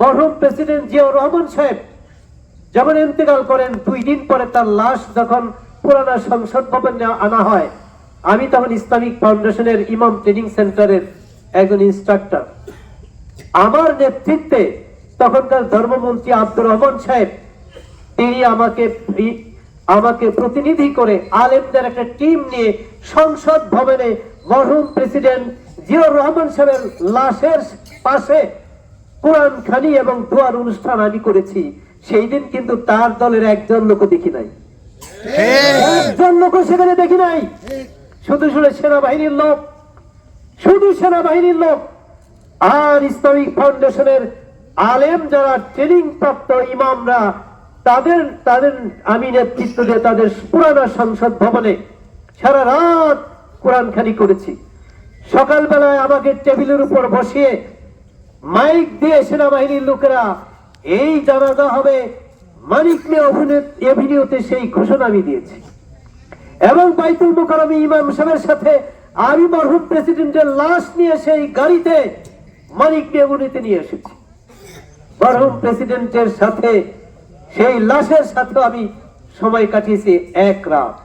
মরহুম প্রেসিডেন্ট জিয়াউর রহমান সাহেব যেমন ইন্তেকাল করেন, দুই দিন পরে তার লাশ যখন পুরানা সংসদ ভবনে আনা হয়, আমি তখন ইসলামিক ফাউন্ডেশনের ইমাম ট্রেনিং সেন্টারের একজন ইনস্ট্রাক্টর। আমার নেতৃত্বে তখনকার ধর্মমন্ত্রী আব্দুর রহমান সাহেব, তিনি আমাকে আমাকে প্রতিনিধি করে আলেমদের একটা টিম নিয়ে সংসদ ভবনে মরহুম প্রেসিডেন্ট জিয়াউর রহমান সাহেবের লাশের পাশে কোরআন খানি এবং দোয়ার অনুষ্ঠান আমি করেছি, সেই দিন কিন্তু তার দলের একজন লোক দেখি নাই। একজন লোক সেখানে দেখি নাই। শুধু শুধু সেনাবাহিনীর লোক, শুধু সেনাবাহিনীর লোক, আর ইসলামিক ফাউন্ডেশনের আলেম যারা ট্রেনিং প্রাপ্ত ইমামরা, তাদের তাদের আমি নেতৃত্ব দিয়ে তাদের পুরানা সংসদ ভবনে সারা রাত কোরআন খানি করেছি। সকালবেলায় আমাকে টেবিলের উপর বসিয়ে মাইক দিয়ে সেনাবাহিনীর লোকেরা, এই জানাজা হবে মানিক মে অভিনয়তে সেই ঘোষণা আমি দিয়েছি। এবং বাইতুল মোকারমে ইমাম সাহেবের সাথে আমি মরহুম প্রেসিডেন্টের লাশ নিয়ে সেই গাড়িতে মানিক মেমুনিতে নিয়ে এসেছি। মরহুম প্রেসিডেন্টের সাথে, সেই লাশের সাথে আমি সময় কাটিয়েছি এক রাত।